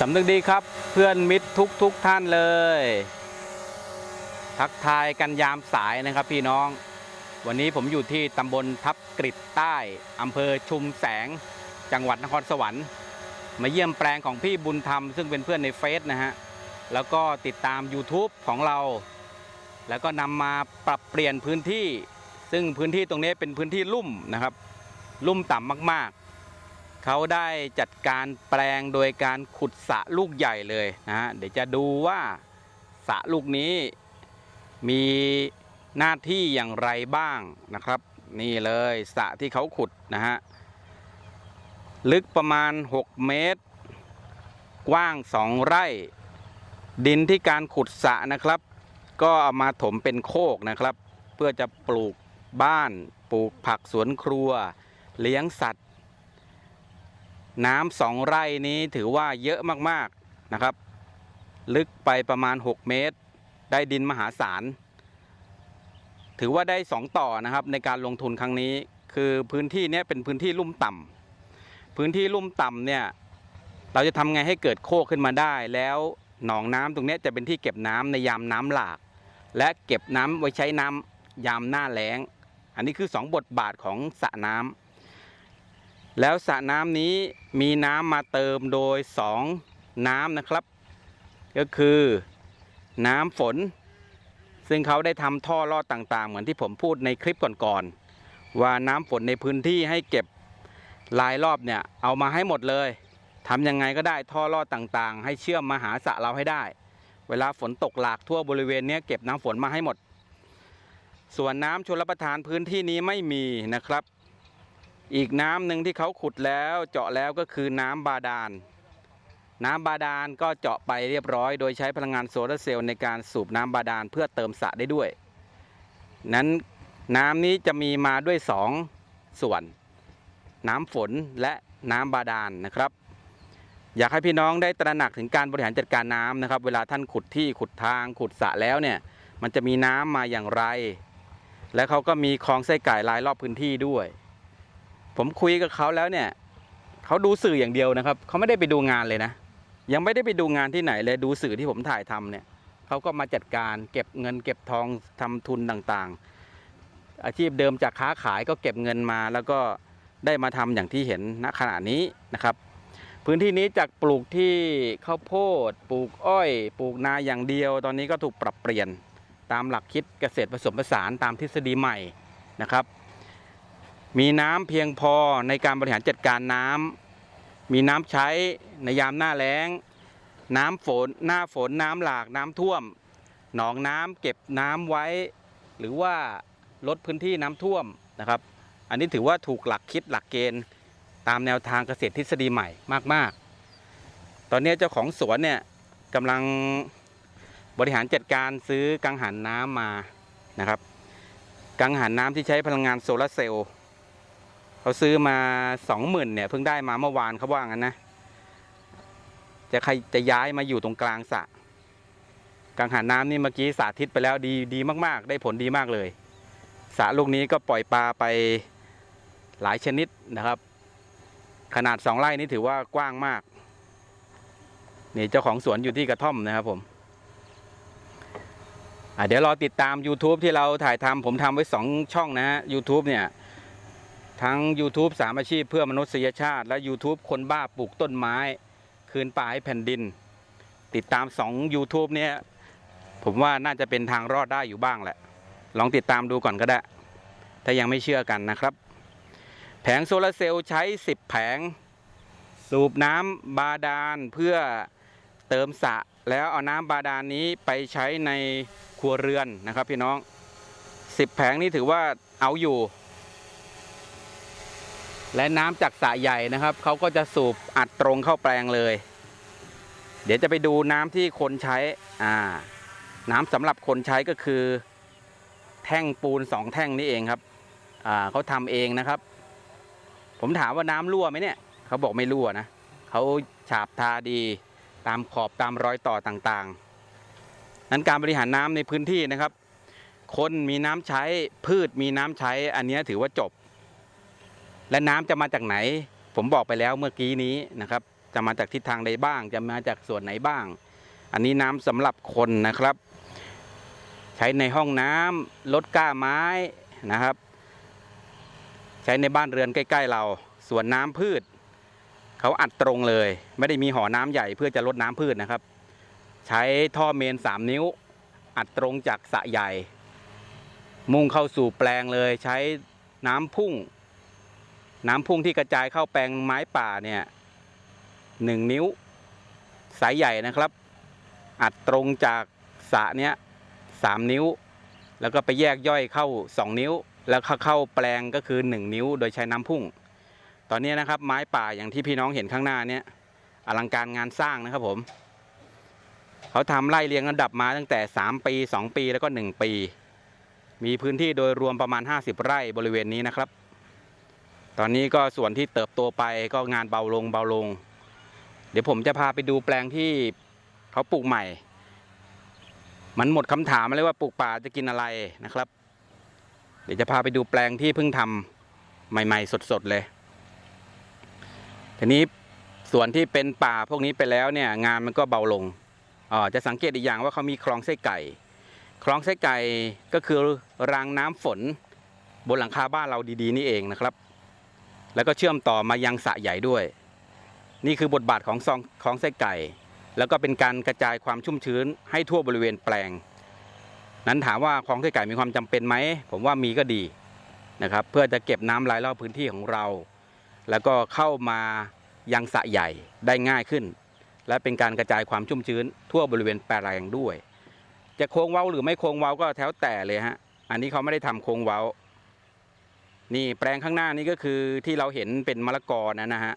สำนึกดีครับเพื่อนมิตรทุกทุกท่านเลย ทักทายกันยามสายนะครับพี่น้อง วันนี้ผมอยู่ที่ตำบลทับกริดใต้อำเภอชุมแสง จังหวัดนครสวรรค์ มาเยี่ยมแปลงของพี่บุญธรรม ซึ่งเป็นเพื่อนในเฟซนะฮะ แล้วก็ติดตาม YouTube ของเรา แล้วก็นำมาปรับเปลี่ยนพื้นที่ ซึ่งพื้นที่ตรงนี้เป็นพื้นที่ลุ่มนะครับ ลุ่มต่ำมากๆ เขาได้จัดการแปลงโดยการขุดสระลูกใหญ่เลยนะฮะเดี๋ยวจะดูว่าสระลูกนี้มีหน้าที่อย่างไรบ้างนะครับ นี่เลยสระที่เขาขุดนะฮะลึกประมาณ 6 เมตร กว้าง 2 ไร่ ดินที่การขุดสระนะครับ ก็เอามาถมเป็นโคกนะครับ เพื่อจะปลูกบ้านปลูกผักสวนครัว เลี้ยงสัตว์ น้ำสองไร่นี้ถือว่าเยอะมากๆนะครับ ลึกไปประมาณ 6 เมตร ได้ดินมหาศาล ถือว่าได้ 2 ต่อนะครับในการลงทุนครั้งนี้ คือพื้นที่นี้เป็นพื้นที่ลุ่มต่ำพื้นที่ลุ่มต่ำเนี่ยเราจะทำไงให้เกิดโคกขึ้นมาได้ แล้วหนองน้ำตรงนี้จะเป็นที่เก็บน้ำในยามน้ำหลาก และเก็บน้ำไว้ใช้น้ำยามหน้าแล้ง อันนี้คือ 2 บทบาทของสระน้ำ แล้วสระน้ำนี้มีน้ำมาเติมโดย 2 น้ำนะครับ ก็คือน้ำฝน ซึ่งเขาได้ทำท่อลอดต่างๆ เหมือนที่ผมพูดในคลิปก่อนๆว่าน้ำฝนในพื้นที่ให้เก็บรายรอบเนี่ยเอามาให้หมดเลยทำยังไงก็ได้ท่อลอดต่างๆ ให้เชื่อมมาหาสระเราให้ได้ เวลาฝนตกหลากทั่วบริเวณนี้เก็บน้ำฝนมาให้หมด ส่วนน้ำชลประทานพื้นที่นี้ไม่มีนะครับ อีกน้ำหนึ่งที่เขาขุดแล้วเจาะแล้วก็คือน้ำบาดาล น้ำบาดาลก็เจาะไปเรียบร้อย โดยใช้พลังงานโซลาร์เซลล์ในการสูบน้ำบาดาลเพื่อเติมสระได้ด้วย นั้นน้ำนี้จะมีมาด้วยสองส่วน น้ำฝนและน้ำบาดาลนะครับ อยากให้พี่น้องได้ตระหนักถึงการบริหารจัดการน้ำนะครับ เวลาท่านขุดที่ขุดทางขุดสระแล้วเนี่ย มันจะมีน้ำมาอย่างไร และเขาก็มีคลองไส้ไก่รายรอบพื้นที่ด้วย ผมคุยกับเขาแล้วเนี่ยเขาดูสื่ออย่างเดียวนะครับเขาไม่ได้ไปดูงานเลยนะ ยังไม่ได้ไปดูงานที่ไหนเลยดูสื่อที่ผมถ่ายทำเนี่ยเขาก็มาจัดการเก็บเงิน เก็บทองทำทุนต่างๆ อาชีพเดิมจากค้าขายก็เก็บเงินมา แล้วก็ได้มาทำอย่างที่เห็นณขณะนี้นะครับ พื้นที่นี้จากปลูกที่ข้าวโพด ปลูกอ้อย ปลูกนาอย่างเดียว ตอนนี้ก็ถูกปรับเปลี่ยนตามหลักคิดเกษตรผสมผสานตามทฤษฎีใหม่นะครับ มีน้ำเพียงพอในการบริหารจัดการน้ำมีน้ำใช้ในยามหน้าแล้ง น้ำฝนหน้าฝนน้ำหลากน้ำท่วม หนองน้ำเก็บน้ำไว้ หรือว่าลดพื้นที่น้ำท่วมนะครับ อันนี้ถือว่าถูกหลักคิดหลักเกณฑ์ ตามแนวทางเกษตรทฤษฎีใหม่มาก ๆ ตอนนี้เจ้าของสวนเนี่ยกำลังบริหารจัดการซื้อกังหันน้ำมานะครับ กังหันน้ำที่ใช้พลังงานโซลาร์เซลล์ เขาซื้อมาสองหมื่นเนี่ยเพิ่งได้มาเมื่อวานเขาว่างั้นนะ จะใครจะย้ายมาอยู่ตรงกลางสระกังหันน้ำนี่เมื่อกี้สาธิตไปแล้วดีดีมากๆ ได้ผลดีมากเลยสระลูกนี้ก็ปล่อยปลาไปหลายชนิดนะครับ ขนาดสองไร่นี่ถือว่ากว้างมากนี่เจ้าของสวนอยู่ที่กระท่อมนะครับผมเดี๋ยวรอติดตาม YouTube ที่เราถ่ายทำผมทำไว้2ช่องนะฮะ YouTube เนี่ย ทั้ง YouTube สามอาชีพเพื่อมนุษยชาติ และ YouTube คนบ้าปลูกต้นไม้ คืนป่าให้แผ่นดิน ติดตาม2 YouTube เนี่ยผมว่าน่าจะเป็นทางรอดได้อยู่บ้างแหละ ลองติดตามดูก่อนก็ได้ ถ้ายังไม่เชื่อกันนะครับ แผงโซลาร์เซลล์ใช้ 10 แผง สูบน้ำบาดาลเพื่อเติมสระแล้วเอาน้ำบาดาลนี้ไปใช้ในครัวเรือนนะครับพี่น้อง 10 แผงนี้ถือว่าเอาอยู่ และน้ำจากสระใหญ่นะครับเขาก็จะสูบอัดตรงเข้าแปลงเลย เดี๋ยวจะไปดูน้ำที่คนใช้อ่าน้ำสำหรับคนใช้ก็คือ แท่งปูนสองแท่งนี้เองครับอ่าเขาทำเองนะครับ ผมถามว่าน้ำรั่วไหมเนี่ยเขาบอกไม่รั่วนะเขาฉาบทาดีตามขอบตามรอยต่อต่างๆ นั้นการบริหารน้ำในพื้นที่นะครับ คนมีน้ำใช้พืชมีน้ำใช้อันนี้ถือว่าจบ และน้ำจะมาจากไหน ผมบอกไปแล้วเมื่อกี้นี้นะครับ จะมาจากทิศทางใดบ้าง จะมาจากส่วนไหนบ้าง อันนี้น้ำสำหรับคนนะครับ ใช้ในห้องน้ำลดก้าไม้นะครับ ใช้ในบ้านเรือนใกล้ ๆ เราส่วนน้ำพืชเขาอัดตรงเลย ไม่ได้มีหอน้ำใหญ่เพื่อจะลดน้ำพืชนะครับ ใช้ท่อเมน 3 นิ้ว อัดตรงจากสระใหญ่ มุ่งเข้าสู่แปลงเลย ใช้น้ำพุ่ง น้ำพุ่งที่กระจายเข้าแปลงไม้ป่าเนี่ยหนึ่งนิ้ว สายใหญ่นะครับ อัดตรงจากสระเนี้ยสามนิ้ว แล้วก็ไปแยกย่อยเข้า2นิ้ว แล้วเข้าขาแปลงก็คือ1นิ้ว โดยใช้น้ำพุ่ง ตอนนี้นะครับไม้ป่าอย่างที่พี่น้องเห็นข้างหน้าเนี้ยอลังการงานสร้างนะครับผม เขาทำไล่เรียงระดับมาตั้งแต่ 3 ปี 2 ปีแล้วก็ 1 ปี มีพื้นที่โดยรวมประมาณ 50 ไร่บริเวณนี้นะครับ ตอนนี้ก็ส่วนที่เติบโตไปก็งานเบาลงเบาลง เดี๋ยวผมจะพาไปดูแปลงที่เขาปลูกใหม่ มันหมดคำถามมาเลยว่าปลูกป่าจะกินอะไรนะครับ เดี๋ยวจะพาไปดูแปลงที่เพิ่งทำใหม่ ๆ สดๆเลยทีนี้ส่วนที่เป็นป่าพวกนี้ไปแล้วเนี่ยงานมันก็เบาลงอ๋อจะสังเกตอีกอย่างว่าเขามีคลองไส้ไก่ คลองไส้ไก่ก็คือรางน้ำฝน บนหลังคาบ้านเราดีๆ นี่เองนะครับ แล้วก็เชื่อมต่อมายังสะใหญ่ด้วย นี่คือบทบาทของซองคลองไส้ไก่ แล้วก็เป็นการกระจายความชุ่มชื้นให้ทั่วบริเวณแปลง นั้นถามว่าคลองไส้ไก่มีความจำเป็นไหมผมว่ามีก็ดีนะครับ เพื่อจะเก็บน้ำรายรอบพื้นที่ของเรา แล้วก็เข้ามายังสะใหญ่ได้ง่ายขึ้น และเป็นการกระจายความชุ่มชื้น ทั่วบริเวณแปลงด้วย จะโค้งเว้าหรือไม่โค้งเว้าก็แถวแต่เลยฮะอันนี้เขาไม่ได้ทำโค้งเว้า นี่แปลงข้างหน้านี่ก็คือที่เราเห็นเป็นมะละกอนะนะฮะ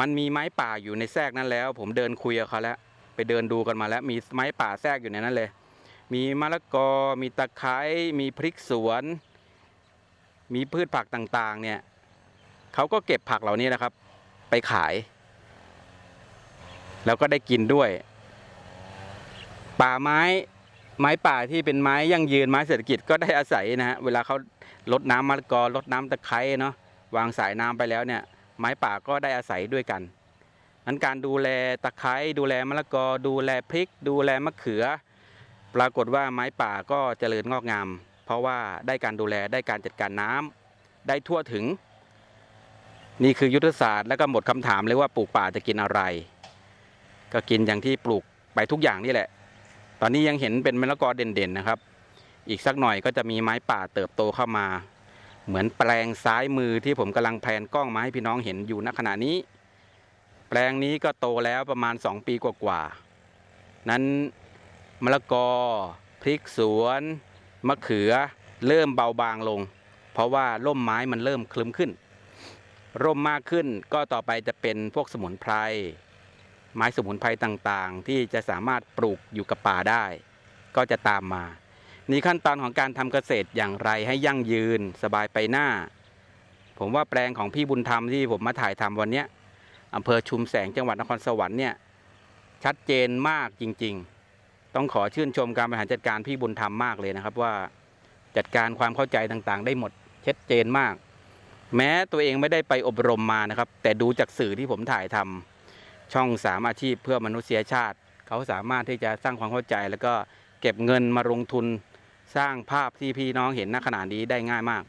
มันมีไม้ป่าอยู่ในแทรกนั้นแล้ว ผมเดินคุยกับเขาแล้ว ไปเดินดูกันมาแล้ว มีไม้ป่าแทรกอยู่ในนั้นเลย มีมะละกอ มีตะไคร้มีพริกสวน มีพืชผักต่างๆ เนี่ยเขาก็เก็บผักเหล่านี้นะครับ ไปขาย แล้วก็ได้กินด้วย ป่าไม้ไม้ป่าที่เป็นไม้ยั่งยืนไม้เศรษฐกิจก็ได้อาศัยนะฮะเวลาเขา ลดน้ำมะละกอลดน้ำตะไคร้เนาะวางสายน้ำไปแล้วเนี่ย ไม้ป่าก็ได้อาศัยด้วยกันนั้นการดูแลตะไคร้ดูแลมะละกอ ดูแลพริก ดูแลมะเขือ ปรากฏว่าไม้ป่าก็เจริญงอกงาม เพราะว่าได้การดูแลได้การจัดการน้ำได้ทั่วถึง นี่คือยุทธศาสตร์แล้วก็หมดคำถามเลยว่าปลูกป่าจะกินอะไร ก็กินอย่างที่ปลูกไปทุกอย่างนี่แหละ ตอนนี้ยังเห็นเป็นมะละกอเด่นๆนะครับ อีกสักหน่อยก็จะมีไม้ป่าเติบโตเข้ามา เหมือนแปลงซ้ายมือที่ผมกำลังแพนกล้องมาให้พี่น้องเห็นอยู่ณขณะนี้ แปลงนี้ก็โตแล้วประมาณ 2 ปีกว่าๆนั้นมะละกอ พริกสวนมะเขือเริ่มเบาบางลง เพราะว่าร่มไม้มันเริ่มคลึ้มขึ้น ร่มมากขึ้นก็ต่อไปจะเป็นพวกสมุนไพรไม้สมุนไพรต่างๆ ที่จะสามารถปลูกอยู่กับป่าได้ ก็จะตามมา นี่ขั้นตอนของการทำเกษตรอย่างไรให้ยั่งยืนสบายไปหน้า ผมว่าแปลงของพี่บุญธรรมที่ผมมาถ่ายทำวันนี้อำเภอชุมแสงจังหวัดนครสวรรค์เนี่ยชัดเจนมากจริง ๆ ต้องขอชื่นชมการบริหารจัดการพี่บุญธรรมมากเลยนะครับว่าจัดการความเข้าใจต่างๆ ได้หมดชัดเจนมาก แม้ตัวเองไม่ได้ไปอบรมมานะครับ แต่ดูจากสื่อที่ผมถ่ายทำช่องสามอาชีพเพื่อมนุษยชาติ เขาสามารถที่จะสร้างความเข้าใจแล้วก็เก็บเงินมาลงทุน สร้างภาพที่พี่น้องเห็นณขณะนี้ได้ง่ายมาก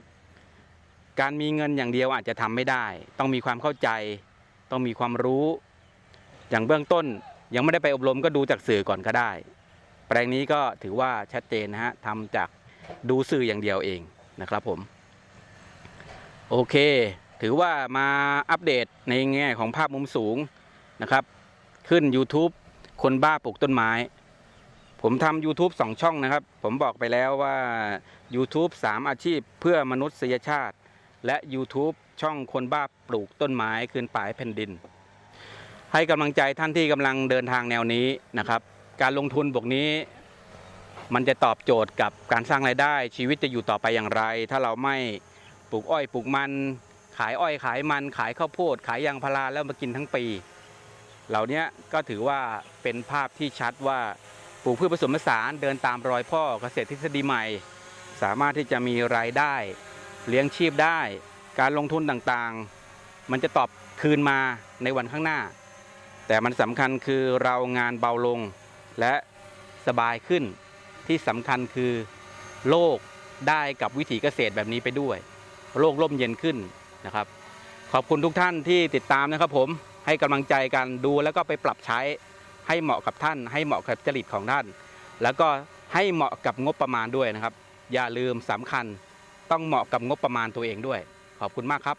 การมีเงินอย่างเดียวอาจจะทำไม่ได้ ต้องมีความเข้าใจ ต้องมีความรู้ อย่างเบื้องต้นยังไม่ได้ไปอบรมก็ดูจากสื่อก่อนก็ได้ แปลงนี้ก็ถือว่าชัดเจนนะฮะทำจากดูสื่ออย่างเดียวเองนะครับผม โอเค ถือว่ามาอัปเดตในแง่ของภาพมุมสูงนะครับ ขึ้น YouTube คนบ้าปลูกต้นไม้ ผมทำ YouTube สองช่องนะครับ ผมบอกไปแล้วว่า YouTube 3 อาชีพเพื่อมนุษยชาติ และ YouTube ช่องคนบ้าปลูกต้นไม้คืนป่าให้แผ่นดิน ให้กำลังใจท่านที่กำลังเดินทางแนวนี้นะครับ การลงทุนบวกนี้ มันจะตอบโจทย์กับการสร้างรายได้ ชีวิตจะอยู่ต่อไปอย่างไร ถ้าเราไม่ปลูกอ้อยปลูกมัน ขายอ้อยขายมัน ขายข้าวโพด ขายยางพาราแล้วมากินทั้งปี เหล่านี้ก็ถือว่าเป็นภาพที่ชัดว่า ลูกพืชผสมผสานเดินตามรอยพ่อเกษตรทฤษฎีใหม่ สามารถที่จะมีรายได้ เลี้ยงชีพได้ การลงทุนต่างๆ มันจะตอบคืนมาในวันข้างหน้า แต่มันสำคัญคือเรางานเบาลงและสบายขึ้นที่สำคัญคือโลกได้กับวิถีเกษตรแบบนี้ไปด้วย โลกร่มเย็นขึ้นนะครับ ขอบคุณทุกท่านที่ติดตามนะครับผมให้กำลังใจกันดูแล้วก็ไปปรับใช้ ให้เหมาะกับท่าน ให้เหมาะกับจริตของท่าน แล้วก็ให้เหมาะกับงบประมาณด้วยนะครับ อย่าลืมสำคัญต้องเหมาะกับงบประมาณตัวเองด้วย ขอบคุณมากครับ